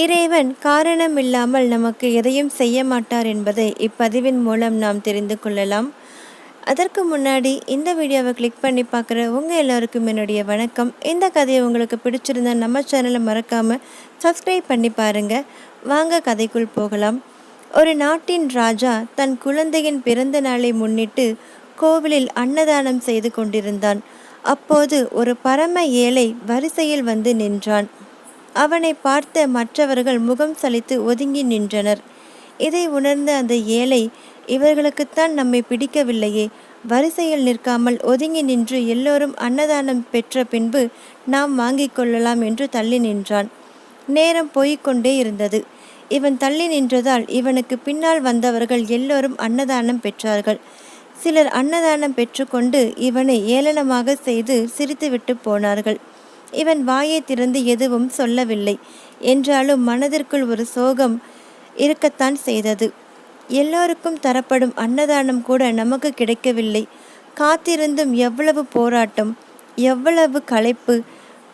இறைவன் காரணமில்லாமல் நமக்கு எதையும் செய்ய மாட்டார் என்பதை இப்பதிவின் மூலம் நாம் தெரிந்து கொள்ளலாம். அதற்கு முன்னாடி இந்த வீடியோவை கிளிக் பண்ணி பார்க்குற உங்கள் எல்லோருக்கும் என்னுடைய வணக்கம். இந்த கதையை உங்களுக்கு பிடிச்சிருந்தா நம்ம சேனலை மறக்காமல் சப்ஸ்கிரைப் பண்ணி பாருங்கள் வாங்க கதைக்குள் போகலாம். ஒரு நாட்டின் ராஜா தன் குழந்தையின் பிறந்த நாளை முன்னிட்டு கோவிலில் அன்னதானம் செய்து கொண்டிருந்தான். அப்போது ஒரு பரம ஏழை வரிசையில் வந்து நின்றான். அவனை பார்த்த மற்றவர்கள் முகம் சலித்து ஒதுங்கி நின்றனர். இதை உணர்ந்த அந்த ஏழை இவர்களுக்குத்தான் நம்மை பிடிக்கவில்லையே வரிசையில் நிற்காமல் ஒதுங்கி நின்று எல்லோரும் அன்னதானம் பெற்ற பின்பு நாம் வாங்கிக் கொள்ளலாம் என்று தள்ளி நின்றான். நேரம் போய்கொண்டே இருந்தது. இவன் தள்ளி நின்றதால் இவனுக்கு பின்னால் வந்தவர்கள் எல்லோரும் அன்னதானம் பெற்றார்கள். சிலர் அன்னதானம் பெற்றுக்கொண்டு இவனை ஏளனமாக செய்து சிரித்துவிட்டு போனார்கள். இவன் வாயை திறந்து எதுவும் சொல்லவில்லை. என்றாலும் மனதிற்குள் ஒரு சோகம் இருக்கத்தான் செய்தது. எல்லோருக்கும் தரப்படும் அன்னதானம் கூட நமக்கு கிடைக்கவில்லை. காத்திருந்தும் எவ்வளவு போராட்டம் எவ்வளவு களைப்பு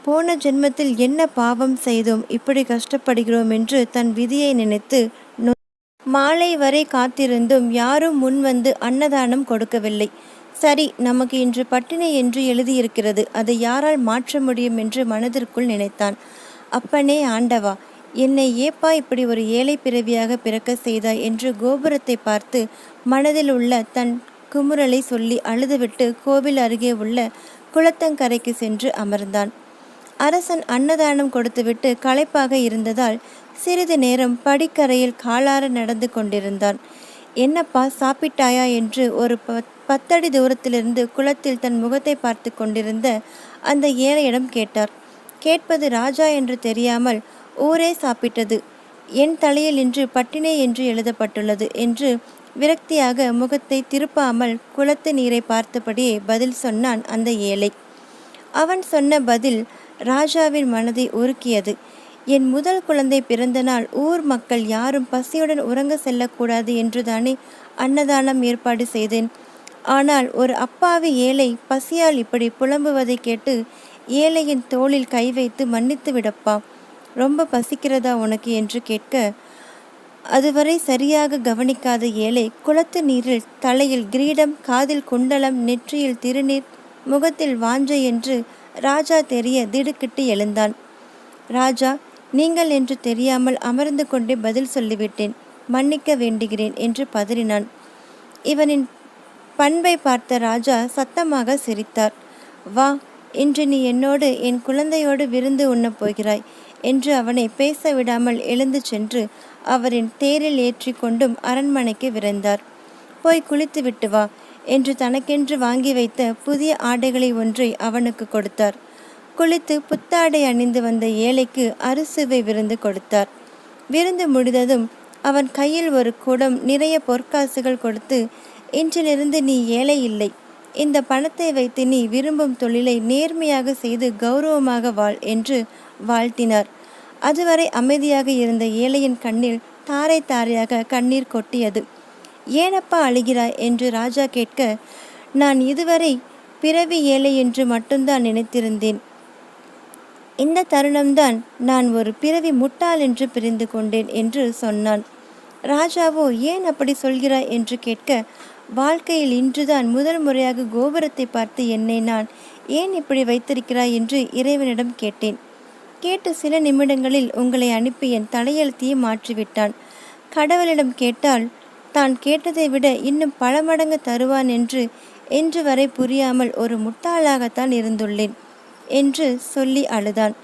போன ஜென்மத்தில் என்ன பாவம் செய்தோம் இப்படி கஷ்டப்படுகிறோம் என்று தன் விதியை நினைத்து மாலை வரை காத்திருந்தும் யாரும் முன் வந்து அன்னதானம் கொடுக்கவில்லை. சரி நமக்கு இன்று பட்டினி என்று எழுதியிருக்கிறது. அதை யாரால் மாற்ற முடியும் என்று மனதிற்குள் நினைத்தான். அப்பனே ஆண்டவா என்னை ஏப்பா இப்படி ஒரு ஏழை பிறவியாக பிறக்க செய்தாய் என்று கோபுரத்தை பார்த்து மனதில் உள்ள தன் குமுறலை சொல்லி அழுதுவிட்டு கோவில் அருகே உள்ள குளத்தங்கரைக்கு சென்று அமர்ந்தான். அரசன் அன்னதானம் கொடுத்துவிட்டு களைப்பாக இருந்ததால் சிறிது நேரம் படிக்கரையில் காலார நடந்து கொண்டிருந்தான். என்னப்பா சாப்பிட்டாயா என்று ஒரு பத் பத்தடி தூரத்திலிருந்து குளத்தில் தன் முகத்தை பார்த்து கொண்டிருந்த அந்த ஏழையிடம் கேட்டார். கேட்பது ராஜா என்று தெரியாமல் ஊரே சாப்பிட்டது. என் தலையில் இன்று பட்டினே என்று எழுதப்பட்டுள்ளது என்று விரக்தியாக முகத்தை திருப்பாமல் குளத்து நீரை பார்த்தபடியே பதில் சொன்னான் அந்த ஏழை. அவன் சொன்ன பதில் ராஜாவின் மனதை உருக்கியது. என் முதல் குழந்தை பிறந்த நாள் ஊர் மக்கள் யாரும் பசியுடன் உறங்க செல்லக்கூடாது என்றுதானே அன்னதானம் ஏற்பாடு செய்தேன். ஆனால் ஒரு அப்பாவி ஏழை பசியால் இப்படி புலம்புவதை கேட்டு ஏழையின் தோளில் கை வைத்து மன்னித்து விடப்பா. ரொம்ப பசிக்கிறதா உனக்கு என்று கேட்க அதுவரை சரியாக கவனிக்காத ஏழை குளத்து நீரில் தலையில் கிரீடம் காதில் குண்டலம் நெற்றியில் திருநீர் முகத்தில் வாஞ்சை என்று ராஜா தெரிய திடுக்கிட்டு எழுந்தான். ராஜா நீங்கள் என்று தெரியாமல் அமர்ந்து கொண்டே பதில் சொல்லிவிட்டேன். மன்னிக்க வேண்டுகிறேன் என்று பதறினான். இவனின் பண்பை பார்த்த ராஜா சத்தமாக சிரித்தார். வா இன்று நீ என்னோடு என் குழந்தையோடு விருந்து உண்ணப் போகிறாய் என்று அவனை பேச விடாமல் எழுந்து சென்று அவரின் தேரில் ஏற்றி கொண்டும் அரண்மனைக்கு விரைந்தார். போய் குளித்து விட்டு வா என்று தனக்கென்று வாங்கி வைத்த புதிய ஆடைகளை ஒன்றை அவனுக்கு கொடுத்தார். குளித்து புத்தாடை அணிந்து வந்த ஏழைக்கு அறுசுவை விருந்து கொடுத்தார். விருந்து முடிந்ததும் அவன் கையில் ஒரு குடம் நிறைய பொற்காசுகள் கொடுத்து இன்றிலிருந்து நீ ஏழை இல்லை. இந்த பணத்தை வைத்து நீ விரும்பும் தொழிலை நேர்மையாக செய்து கௌரவமாக வாழ் என்று வாழ்த்தினார். அதுவரை அமைதியாக இருந்த ஏழையின் கண்ணில் தாரை தாரையாக கண்ணீர் கொட்டியது. ஏனப்பா அழுகிறாய்? என்று ராஜா கேட்க நான் இதுவரை பிறவி ஏழை என்று மட்டும்தான் நினைத்திருந்தேன். இந்த தருணம்தான் நான் ஒரு பிறவி முட்டாள் என்று பிரிந்து கொண்டேன் என்று சொன்னான். ராஜாவோ ஏன் அப்படி சொல்கிறாய்? என்று கேட்க வாழ்க்கையில் இன்றுதான் முதல் முறையாக கோபுரத்தை பார்த்து என்னை நான் ஏன் இப்படி வைத்திருக்கிறாய் என்று இறைவனிடம் கேட்டேன். கேட்டு சில நிமிடங்களில் உங்களை அனுப்பி என் தலையெழுத்தையே மாற்றிவிட்டான். கடவுளிடம் கேட்டால் தான் கேட்டதை விட இன்னும் பல மடங்கு தருவான் என்று என்று வரை புரியாமல் ஒரு முட்டாளாகத்தான் இருந்துள்ளேன் என்று சொல்லி அழுதான்.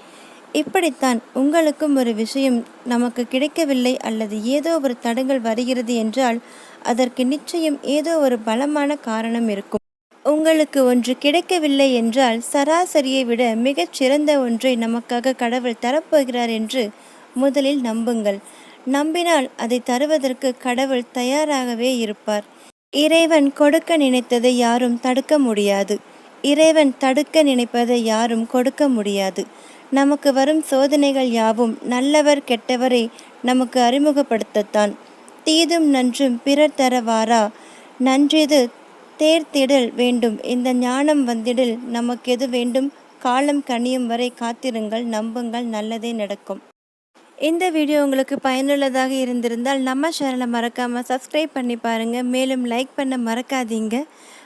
இப்படித்தான் உங்களுக்கும் ஒரு விஷயம் நமக்கு கிடைக்கவில்லை அல்லது ஏதோ ஒரு தடங்கள் வருகிறது என்றால் அதற்கு நிச்சயம் ஏதோ ஒரு பலமான காரணம் இருக்கும். உங்களுக்கு ஒன்று கிடைக்கவில்லை என்றால் சராசரியை விட மிகச் சிறந்த ஒன்றை நமக்காக கடவுள் தரப்போகிறார் என்று முதலில் நம்புங்கள். நம்பினால் அதை தருவதற்கு கடவுள் தயாராகவே இருப்பார். இறைவன் கொடுக்க நினைத்ததை யாரும் தடுக்க முடியாது. இறைவன் தடுக்க நினைப்பதை யாரும் கொடுக்க முடியாது. நமக்கு வரும் சோதனைகள் யாவும் நல்லவர் கெட்டவரை நமக்கு அறிமுகப்படுத்தத்தான். தீதும் நன்றும் பிறர் தரவாரா? நன்றிது தேர்த்திடல் வேண்டும். இந்த ஞானம் வந்திடல் நமக்கு எது வேண்டும்? காலம் கனியும் வரை காத்திருங்கள். நம்புங்கள். நல்லதே நடக்கும். இந்த வீடியோ உங்களுக்கு பயனுள்ளதாக இருந்திருந்தால் நம்ம சேனலை மறக்காமல் சப்ஸ்கிரைப் பண்ணி பாருங்கள் மேலும் லைக் பண்ண மறக்காதீங்க.